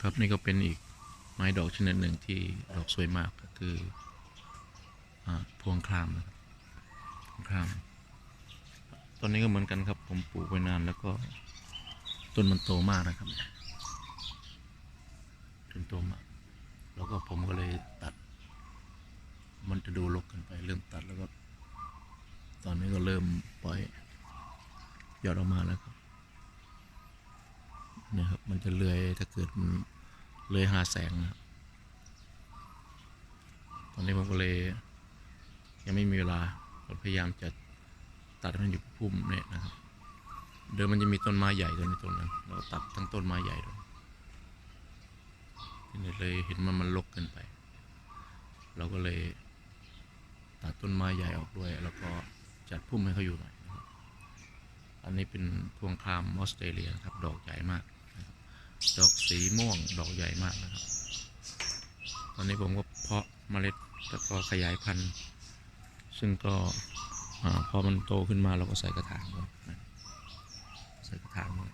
ครับนี่ก็เป็นอีกไม้ดอกชนิดหนึ่งที่ดอกสวยมากก็คืออพวงครามนะครับพวงครามต้นนี้ก็เหมือนกันครับ ผมปลูกไว้นานแล้วก็ต้นมันโตมากนะครับต้นโตมากแล้วก็ผมก็เลยตัด มันจะดูรกกันไป เริ่มตัดแล้วก็ ตอนนี้ก็เริ่มปล่อยยอดออกมาแล้วครับ มันจะเลื้อยถ้าเกิดมันเลื้อยหาแสงนะครับตอนนี้ผมก็เลยยังไม่มีเวลาก็พยายามจะตัดให้มันอยู่พุ่มเนี่ยนะครับ เดิมมันจะมีต้นไม้ใหญ่ต้นนี้ต้นนึงเราตัดทั้งต้นไม้ใหญ่เลยทีนี้เลยเห็นมันมันรกเกินไป เราก็เลยตัดต้นไม้ใหญ่ออกด้วย แล้วก็จัดพุ่มให้เขาอยู่หน่อยนะครับอันนี้เป็นพวงครามออสเตรเลียครับ ดอกใหญ่มาก ดอกสีม่วงดอกใหญ่มากนะครับ ตอนนี้ผมก็เพาะเมล็ดแล้วก็ขยายพันธุ์ ซึ่งก็พอมันโตขึ้นมาเราก็ใส่กระถางด้วยใส่กระถางด้วย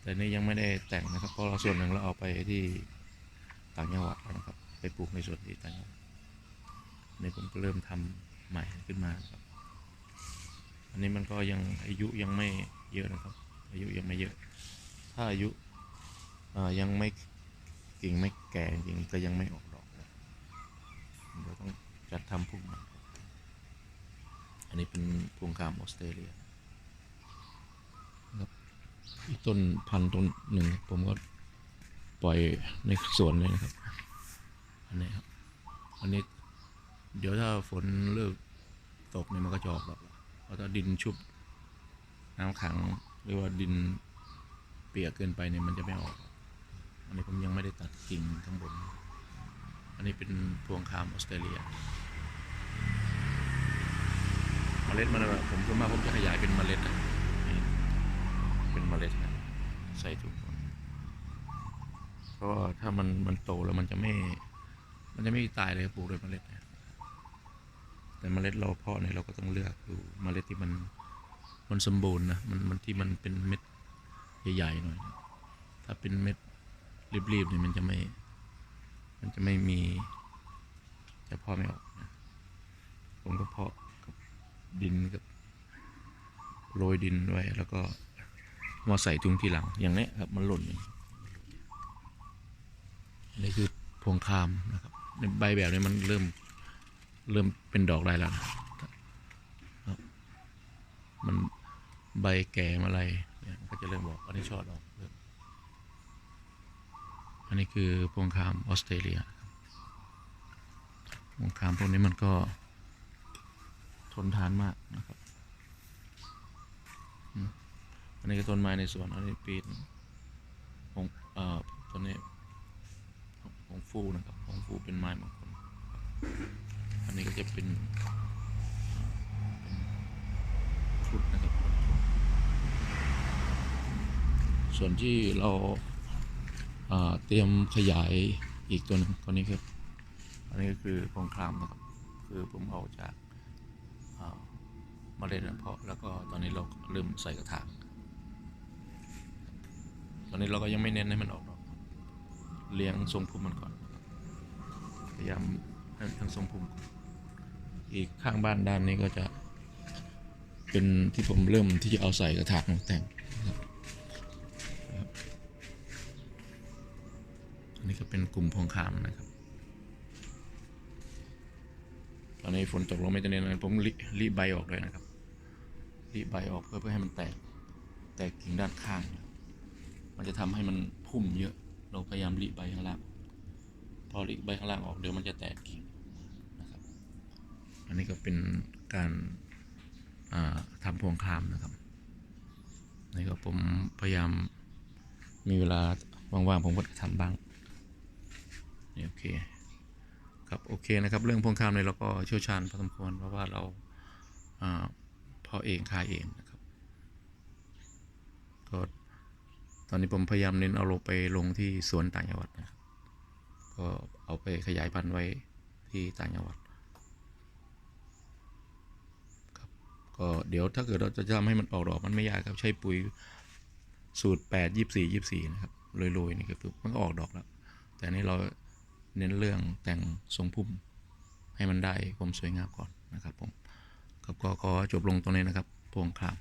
แต่นี่ยังไม่ได้แต่งนะครับ เพราะเราส่วนหนึ่งเราเอาไปที่ต่างจังหวัดนะครับ ไปปลูกในส่วนที่ต่างจังหวัดนี่ผมก็เริ่มทำใหม่ขึ้นมาครับ อันนี้มันก็ยังอายุยังไม่เยอะนะครับ อายุยังไม่เยอะ ถ้าอายุ ยังไม่กิ่งไม่แก่จริงก็ยังไม่ออกดอกนะเดี๋ยวต้องจัดทำพุ่มใหม่อันนี้เป็นพวงคามออสเตรเลียครับอีกต้นพันต้นหนึ่งผมก็ปล่อยในสวนเลยนะครับ อันนี้ครับ อันนี้เดี๋ยวถ้าฝนเลิกตกเนี่ยมันก็จะออกดอกแล้วเพราะถ้าดินชุบน้ำขังหรือว่าดินเปียกเกินไปเนี่ยมันจะไม่ออก อันนี้ผมยังไม่ได้ตัดกิ่งข้างบน อันนี้เป็นพวงคามออสเตรเลียเมล็ดมันแบบผมก็มาผมจะขยายเป็นเมล็ดนะนี่เป็นเมล็ดนะใส่ถุงก่อนเพราะว่าถ้ามันมันโตแล้วมันจะไม่ มันจะไม่ตายเลยปลูกโดยเมล็ดนะแต่เมล็ดเราเพาะเนี่ยเราก็ต้องเลือกดูเมล็ดที่มันมันสมบูรณ์นะมันมันที่มันเป็นเม็ดใหญ่ๆหน่อย ถ้าเป็นเม็ด รีบๆเนี่ยมันจะไม่ มันจะไม่มีจะเพาะไม่ออกนะผมก็เพาะกับดินกับโรยดินไว้แล้วก็มาใส่ถุงทีหลังอย่างนี้ครับมันหล่นอย่างนี้คือพวงคามนะครับในใบแบบนี้มันเริ่มเริ่มเป็นดอกได้แล้วนะครับมันใบแก่มาอะไรเนี่ยก็จะเริ่มบอกอันนี้ชอดออก นนี้คือพวงคามออสเตรเลียพวงคามพวกนี้มันก็ทนทานมากนะครับอันนี้ก็ต้นไม้ในสวนอันนี้ปีนของเอ่อต้นนี้ของฟูนะครับของฟูเป็นไม้มงคลอันนี้ก็จะเป็นฟุตนะครับ ส่วนที่เรา เตรียมขยายอีกตัวหนึงตัวนี้ครับอันนี้ก็คือพงครามนะครับ คือผมเอาจากอ่าเมล็ดเพาะแล้วก็ตอนนี้เราเริ่มใส่กระถางตอนนี้เราก็ยังไม่เน้นให้มันออกดอกเลี้ยงทรงพุ่มมันก่อน พยายามให้ทั้งทรงพุ่มก่อนอีกข้างบ้านด้านนี้ก็จะ เป็นที่ผมเริ่มที่จะเอาใส่กระถางแต่งนะครับ นนี้ก็เป็นกลุ่มพงคามนะครับ ตอนนี้ฝนตกลงไม่จะเน้นผมรีรีใบออกเลยนะครับรีใบออกเพื่อเพื่อให้มันแตก แตกกิ่งด้านข้าง มันจะทำให้มันพุ่มเยอะ เราพยายามรีใบข้างล่าง พอรีใบข้างล่างออกเดี๋ยวมันจะแตกกิ่งนะครับ อันนี้ก็เป็นการอ่าทำพวงคามนะครับนี่ก็ผมพยายามมีเวลาว่างๆผมก็ทำบ้าง คครับโอเคนะครับ เรื่องพวงคามเนี่ยเราก็เชี่ยวชาญพอสมควรเพราะว่าเราอพาะเองขายเองนะครับก็ตอนนี้ผมพยายามเน้นเอาลงไปลงที่สวนต่างจังหวัดนะครับก็เอาไปขยายพันธุ์ไว้ที่ต่างจังหวัดครับก็เดี๋ยวถ้าเกิดเราจะทำให้มันออกดอกมันไม่ยากครับใช้ปุ๋ยสูตร 8 24 24 นะครับโรยๆนี่ก็คือมันก็ออกดอกแล้ว แต่นนี่เรา เน้นเรื่องแต่งทรงพุ่มให้มันได้ความสวยงามก่อนนะครับผมก็ขอจบลงตรงนี้นะครับพวงครับ